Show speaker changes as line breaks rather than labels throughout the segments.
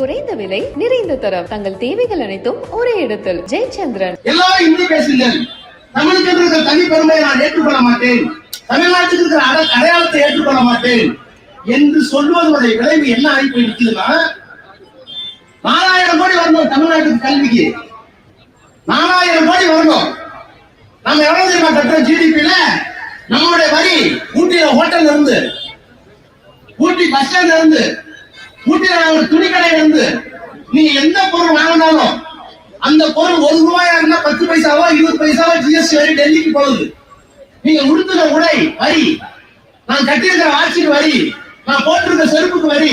குறைந்த விலை நிறைந்த தரம். தங்கள் தேவைகள் அனைத்தும் ஒரே இடத்தில். ஜெயச்சந்திரன்.
எல்லாரும் இந்தி பேசுங்கள். தமிழுக்கு இருக்கிற தனி பெருமையை நான் ஏற்றுக்கொள்ள மாட்டேன். தமிழ்நாட்டுக்கு இருக்கிற அடையாளத்தை ஏற்றுக்கொள்ள மாட்டேன். என்று சொல்வதனுடைய விளைவு என்ன ஆகி போய் நிற்குதுன்னா நாலாயிரம் கோடி வரணும் தமிழ்நாட்டுக்கு கல்விக்கு. நாலாயிரம் கோடி வரணும். நம்ம எவ்வளவு தெரியுமா கட்டுறோம் ஜிடிபில நம்மளுடைய வரி ஊட்டியில ஹோட்டல்ல இருந்து ஊட்டி பஸ் ஸ்டாண்ட்ல இருந்து ஊட்டியில வாங்குற துணி கடையில இருந்து நீ எந்த பொருள் வாங்கினாலும் அந்த பொருள் ஒரு ரூபாயா இருந்தா பத்து பைசாவோ இருபது பைசாவோ ஜிஎஸ்டி வரி டெல்லிக்கு போகுது. நீங்க உடுத்துற உடை வரி நான் கட்டியிருக்கிற ஆட்சிக்கு வரி நான் போட்டிருக்க செருப்புக்கு வரி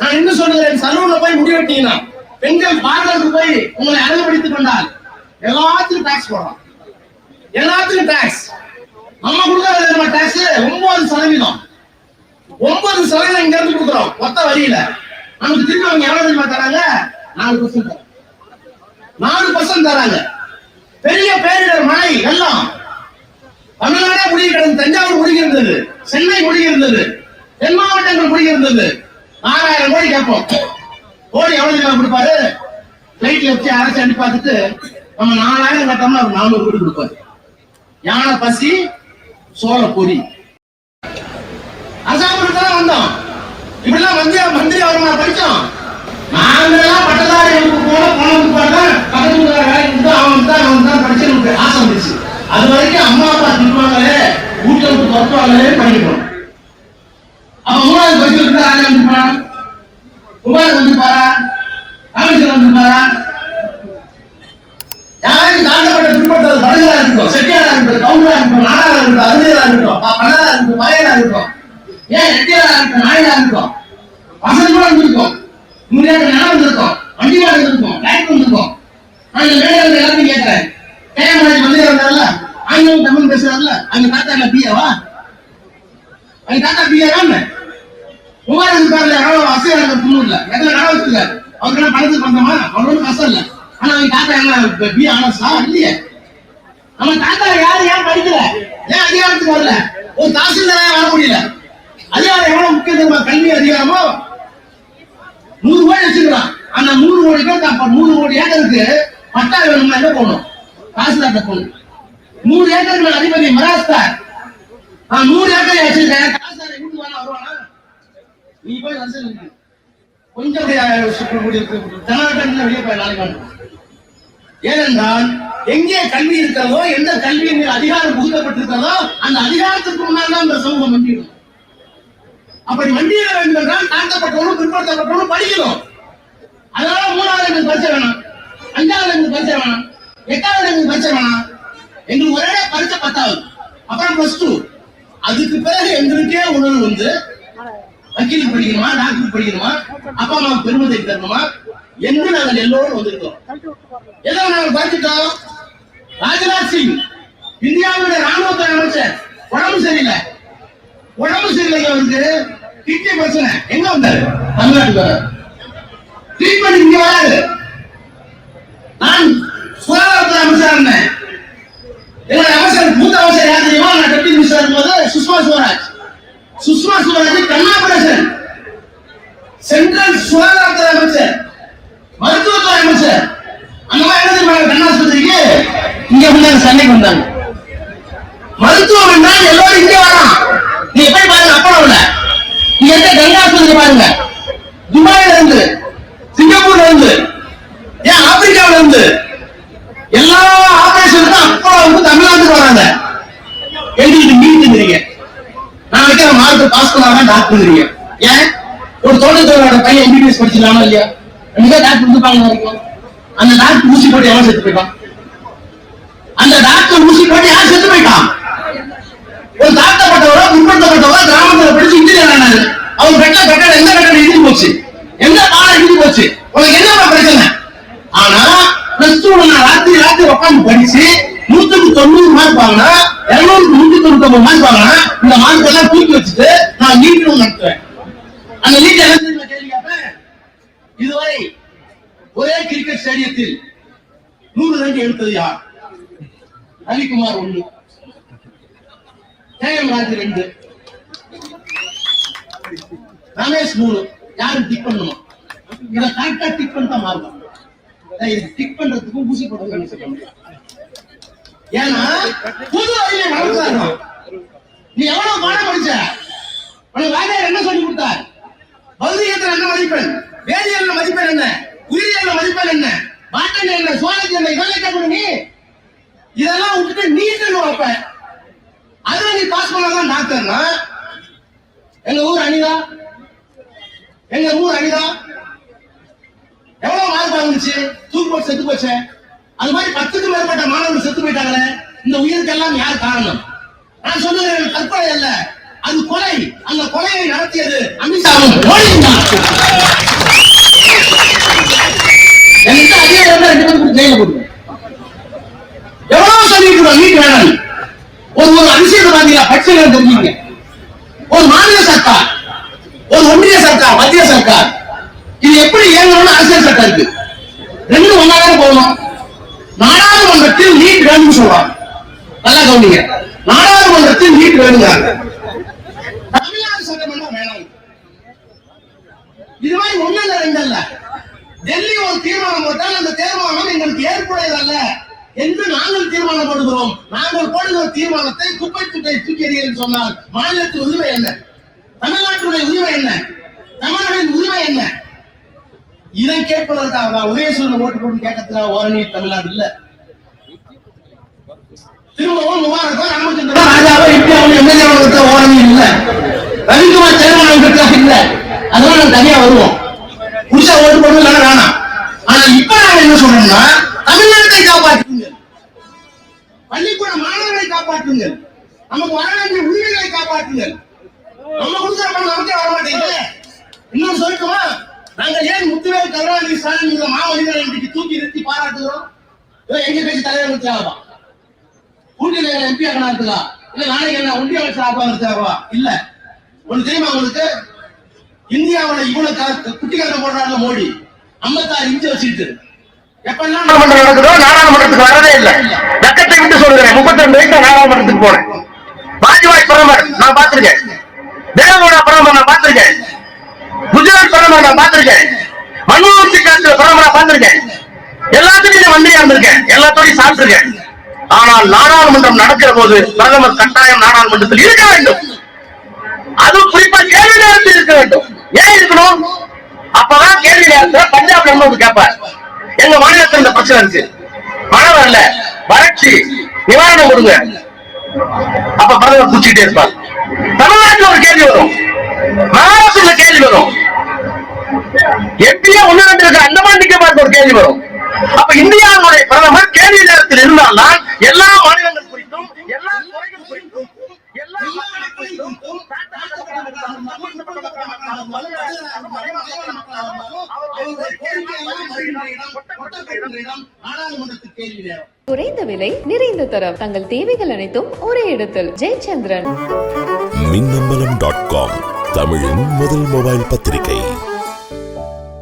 நான் என்ன சொல்லுகிறேன் சலூன்ல போய் முடிவெட்டீங்கன்னா பெண்கள் பார்லருக்கு போய் உங்களை அழகுபடுத்திக் கொண்டால் எல்லாத்துக்கும் டாக்ஸ் போடலாம். எல்லாத்துக்கும் டாக்ஸ் நம்ம கொடுக்கறது டாக்ஸ் ஒன்பது சதவீதம். ஒன்பது சதவீதம் இங்க இருந்து கொடுக்குறோம். மொத்த வரியில. நமக்கு திருப்பி அவங்க எவ்வளவு தெரியுமா தராங்க? நாலு பர்சன்ட் நாலு பர்சன்ட் தராங்க. பெரிய பேரிடர் மழை எல்லாம் தமிழ்நாடே முடிகிறது தஞ்சாவூர் முடிகிறது இருந்தது சென்னை முடிகிறது இருந்தது தென் மாவட்டங்கள் முடிகிறது இருந்தது ஆறாயிரம் கோடி கேட்போம். கோடி எவ்வளவு தெரியுமா கொடுப்பாரு? பிளைட்ல வச்சு அரைச்சு அனுப்பி பார்த்துட்டு நம்ம நாலாயிரம் கட்டோம்னா அவர் நானூறு கோடி கொடுப்பாரு. யானை பசி சோழ பொறி. அசாம தான் வந்தோம் இப்படிலாம் வந்து மந்திரி அவரை படித்தோம் நாங்கெல்லாம் பட்டதாரி போல போனது பார்த்தா பக்கத்து வேலைக்கு வந்து அவன் தான் அவன் தான் படிச்சு ஆசை வந்துச்சு. அது வரைக்கும் அம்மா அப்பா திட்டுவாங்களே வீட்டில் விட்டு துரத்துவாங்களே படிக்கணும் அப்ப மூணாவது படிச்சு இருந்தா ஆளே வந்து போறான் குமார் வந்து பாரா ராமேஸ்வரம் வந்து பாரா யாரும் தாண்டப்பட்ட பின்பற்றது படகுலா இருக்கட்டும் செட்டியாரா இருக்கட்டும் கவுண்டரா இருக்கட்டும் நாடாரா இருக்கட்டும் அருமையா இருக்கட்டும் பணரா இருக்கட்டும் இருக்கட்டும். ஏன் ரெட்டியாரா இருக்கட்டும் நாயனா இருக்கட்டும் வசதி கூட இருந்திருக்கும் முன்னாடி நிலம் இருந்திருக்கும் வண்டி வாடகை இருந்திருக்கும் லைட் இருந்திருக்கும் நான் இந்த மேடையில எல்லாத்தையும் கேட்கிறேன் கேமராஜ் வந்து இருந்தார்ல ஆங்கிலம் தமிழ் பேசுறாருல அவங்க தாத்தா என்ன பிஏவா? அவங்க தாத்தா பிஏவா என்ன? மூவாயிரம் இருக்காருல எவ்வளவு வசதி எனக்கு முன்னூறுல எத்தனை கடை வச்சிருக்காரு? அவருக்கு என்ன பணத்துக்கு பண்றோமா அவர் ஒன்றும் கஷ்டம் இல்ல. ஆனா அவங்க தாத்தா என்ன பி ஆனஸா இல்லையே. நம்ம தாத்தா யாரு ஏன் படிக்கல? ஏன் அதிகாரத்துக்கு வரல? ஒரு தாசில்தாரா வர முடியல அதிகாரம் எவ்வளவு முக்கியம் தெரியுமா? கல்வி அதிகாரமோ? நூறு கோடி வச்சுக்கிறான் அந்த நூறு கோடி பேர் நூறு கோடி ஏக்கருக்கு பட்டா வேணும்னா என்ன போகணும்? தாசில்தார்ட்ட போகணும். நூறு ஏக்கருக்கு நான் அதிபதி மராஸ்தார். நான் நூறு ஏக்கர் வச்சிருக்கேன். தாசில்தார் வீட்டுக்கு வேணா வருவானா? நீ போய் அரசியல் கொஞ்சம் அப்படியே வெளியே போய் நாளைக்கு வாங்க. ஏனென்றால் எங்கே கல்வி இருக்கிறதோ எந்த கல்வியின் அதிகாரம் புகுத்தப்பட்டிருக்கிறதோ அந்த அதிகாரத்துக்கு முன்னால் தான் இந்த சமூகம் வந்துடும் அப்படி வண்டியிட வேண்டும் என்றால் தாழ்த்தப்பட்டவனும் பிற்படுத்தப்பட்டவனும் படிக்கணும். அதனால மூணாவது எங்களுக்கு பரிசை வேணாம். அஞ்சாவது எங்களுக்கு பரிசை வேணாம். எட்டாவது எங்களுக்கு பரிசை வேணாம். எங்களுக்கு ஒரே பரிசை பத்தாவது அப்புறம் பிளஸ் டூ அதுக்கு பிறகு எங்களுக்கே உணர்வு வந்து வக்கீலுக்கு படிக்கணுமா டாக்டருக்கு படிக்கணுமா அப்பா அம்மாவுக்கு பெருமதி தரணுமா? என்று நாங்கள் எல்லோரும் வந்திருக்கோம் எதோ நாங்கள் பார்த்துட்டோம்? ராஜ்நாத் சிங் இந்தியாவுடைய ராணுவத்துறை அமைச்சர். உடம்பு சரியில்லை. உடம்பு சரியில்லை அவருக்கு. கிட்னி பிரச்சனை. எங்க வந்தாரு? தமிழ்நாட்டுக்கு ட்ரீட்மெண்ட் இங்க வராது நான் சுகாதாரத்துறை அமைச்சர் இருந்தேன். என்னுடைய அமைச்சர் மூத்த அமைச்சர் யார் தெரியுமா? நான் டெப்டி மினிஸ்டர் இருக்கும்போது சுஷ்மா சுவராஜ். சுஷ்மா சுவராஜ் கண்ணாபரேசன் சென்ட்ரல் சுகாதாரத்துறை அமைச்சர். மருத்துவத்துறை அமைச்சர். அந்த மாதிரி என்ன தெரியுமா? கண்ணாஸ்பத்திரிக்கு இங்க வந்தாங்க சண்டைக்கு வந்தாங்க மருத்துவம் என்றால் எல்லாரும் இங்கே வரான் நீங்க போய் பாருங்க அப்பளம்ல இங்க இருக்க கங்கா ஆஸ்பத்திரி பாருங்க. துபாயில இருந்து சிங்கப்பூர்ல இருந்து ஏன் ஆப்பிரிக்காவில இருந்து எல்லா ஆபரேஷனுக்கும் அப்பளம் வந்து தமிழ்நாட்டுக்கு வராங்க. எழுதிட்டு மீட்டுங்கிறீங்க நான் வைக்கிற மார்க் பாஸ் பண்ணாம டாக்டருங்கிறீங்க ஏன்? ஒரு தோட்டத்தோட பையன் எம்பிபிஎஸ் படிச்சிடலாமா இல்லையா? ரெண்டு டாக்டர் இருப்பாங்க வரைக்கும் அந்த டாக்டர் ஊசி போட்டு எவன் செத்து போயிட்டான்? அந்த டாக்டர் ஊசி போட்டு யார் செத்து போயிட்டான்? ஒரு தாழ்த்தப்பட்டவரோ முற்படுத்தப்பட்டவரோ கிராமத்துல படிச்சு இன்ஜினியர் ஆனாரு. அவர் கட்ட கட்டடம் எந்த கட்டடம் இடிஞ்சு போச்சு? எந்த பாலம் இடிஞ்சு போச்சு? உனக்கு என்ன பிரச்சனை ஆனா பிளஸ் டூ நான் ராத்திரி ராத்திரி உட்காந்து படிச்சு நூத்துக்கு தொண்ணூறு மார்க் வாங்கினா இருநூறுக்கு நூத்தி தொண்ணூத்தி ஒன்பது மார்க் வாங்கினா இந்த மார்க் எல்லாம் தூக்கி வச்சுட்டு நான் நீட்டு நடத்துவேன். அந்த நீட் என்ன கேள்வி கேட்பேன். இதுவரை ஒரே கிரிக்கெட் ஸ்டேடியத்தில் நூறு ரன் எடுத்தது யார்? ரவிக்குமார் ஒண்ணு கேஎம் ராஜ் ரெண்டு. ரமேஷ் மூணு. யாரும் டிக் பண்ணுமா இதை கரெக்டா டிக் பண்ணிட்டா மாறும்? இது டிக் பண்றதுக்கும் ஊசி போடுறதுக்கும் சொல்ல ஏன்னா புது அறிவை வளர்க்கிறாங்க நீ எவ்வளவு பாடம் படிச்ச? உனக்கு வாத்தியார் என்ன சொல்லி கொடுத்தார்? பௌதிகத்தில் என்ன மதிப்பெண்? வேதியியல்ல மதிப்பெண் என்ன? உயிரியல்ல மதிப்பெண் என்ன? மாட்டன் என்ன? சுவாலஜி என்ன? இதெல்லாம் கேட்கணும் நீ இதெல்லாம் விட்டுட்டு நீட்டுன்னு வைப்ப அதுல நீ பாஸ் பண்ணாதான் டாக்டர்னா எங்க ஊர் அனிதா? எங்க ஊர் அனிதா? எவ்வளவு மார்க் வாங்குச்சு? தூக்கு போட்டு செத்து போச்சேன் அது மாதிரி பத்துக்கும் மேற்பட்ட மாணவர்கள் செத்து போயிட்டாங்களே. இந்த உயிருக்கெல்லாம் யார் காரணம்? நான் சொல்லுகிறேன் கற்பனை அல்ல. அது கொலை. அந்த கொலையை நடத்தியது அமித்ஷாவும் மோடியும் தான். என்கிட்ட அதிகாரம் ரெண்டு பேரும் ஜெயில போடுவோம் எவ்வளவு சொல்லிட்டு இருக்கோம் நீட் வேணும் ஒரு ஒரு அரசியல்வாதியா பட்சங்களை தெரிஞ்சுங்க. ஒரு மாநில சர்க்கார் ஒரு ஒன்றிய சர்க்கார் மத்திய சர்க்கார் இது எப்படி இயங்கணும்னு அரசியல் சட்டம் இருக்கு. ரெண்டும் ஒன்னாக போகணும்? நாடாளுமன்றத்தில் நீட் வேணும்னு சொல்றாங்க. நல்லா கவனிங்க. நாடாளுமன்றத்தில் நீட் வேணுங்கிறாங்க. தமிழ்நாடு சட்டமன்றம் வேணாம். இது மாதிரி ஒண்ணு இல்ல ரெண்டு இல்ல. டெல்லி ஒரு தீர்மானம் போட்டால் அந்த தீர்மானம் எங்களுக்கு ஏற்புடையதல்ல. என்று நாங்கள் தீர்மானம் போடுகிறோம் நாங்கள் போடுகிற தீர்மானத்தை குப்பை துட்டை தூக்கி எறியல் சொன்னால் மாநிலத்தின் உரிமை என்ன? தமிழ்நாட்டுடைய உரிமை என்ன? தமிழர்களின் உரிமை என்ன? இதை கேட்பதற்காக தான் உதயசூரன் ஓட்டு போட்டு கேட்கறதுக்காக ஓரணி தமிழ்நாடு இல்ல. திரும்பவும் முபாரக்கோ ராமச்சந்திரன் ராஜாவோ இந்தியாவும் எம்எல்ஏ ஓரணி இல்ல. ரவிக்குமார் தேர்தல் இல்ல? அதெல்லாம் நான் தனியா இன்னும் சொல்லட்டுமா? நாங்கள் ஏன் முத்துவேல் கருணாநிதி ஸ்டாலின் இந்த மாமனிதரை இன்றைக்கு தூக்கி நிறுத்தி பாராட்டுகிறோம்? இதோ எங்க பேச்சு தலைவர் தேவைப்பா முத்தியாவா எங்களை எம்பி ஆகணும் ஆகணுங்களா இல்ல நாளைக்கு என்ன ஒன்றிய அமைச்சர் ஆகணும் தேவைப்பா இல்ல. ஒண்ணு தெரியுமா உங்களுக்கு? இந்தியாவுல இவ்வளவு கா- குட்டி கதை போடுறாங்க மோடி. ஐம்பத்தாறு இன்ச்சு வச்சுட்டு எப்பெல்லாம்
நடக்குதோ நாடாளுமன்றத்துக்கு வரதே இல்லை. வெக்கத்தை விட்டு சொல்லுகிறேன். முப்பத்தி ரெண்டு வயசுல நாடாளுமன்றத்துக்கு போனேன் வாஜ்பாய் பிரதமர் நான் பார்த்திருக்கேன். தேவகவுடா பிரதமர் நான் நான் பார்த்திருக்கேன். மன்மோகன் சிங் காலத்துல பிரதமரா பார்த்திருக்கேன். எல்லாத்துக்கும் மந்திரியா இருந்திருக்கேன். எல்லாத்தோடையும் சாப்பிட்டிருக்கேன். ஆனால் நாடாளுமன்றம் நடக்கிற போது பிரதமர் கட்டாயம் நாடாளுமன்றத்தில் இருக்க வேண்டும். அது குறிப்பா கேள்வி நேரத்தில் இருக்க வேண்டும். ஏன் இருக்கணும்? அப்பதான் கேள்வி நேரத்துல பஞ்சாப்ல இருந்து கேட்பார். எங்க மாநிலத்தில் இந்த பிரச்சனை இருக்கு. மழை வரல. வறட்சி. நிவாரணம் கொடுங்க. அப்ப பிரதமர் குச்சிக்கிட்டே இருப்பார். தமிழ்நாட்டுல ஒரு கேள்வி வரும். மகாராஷ்டிரத்துல கேள்வி வரும். எம்பியா ஒண்ணு ரெண்டு இருக்கிற அந்தமான் நிக்கோபாருக்கு ஒரு கேள்வி வரும். அப்ப இந்தியாவுடைய பிரதமர் கேள்வி நேரத்தில் இருந்தால்தான் எல்லா மாநிலங்கள் குறித்தும் எல்லா துறைகள் குறித்தும்
குறைந்த விலை நிறைந்த தரம். தங்கள் தேவைகள் அனைத்தும் ஒரே இடத்தில். ஜெயச்சந்திரன்.
மின்னம்பலம் டாட் காம் தமிழின் முதல் மொபைல் பத்திரிகை.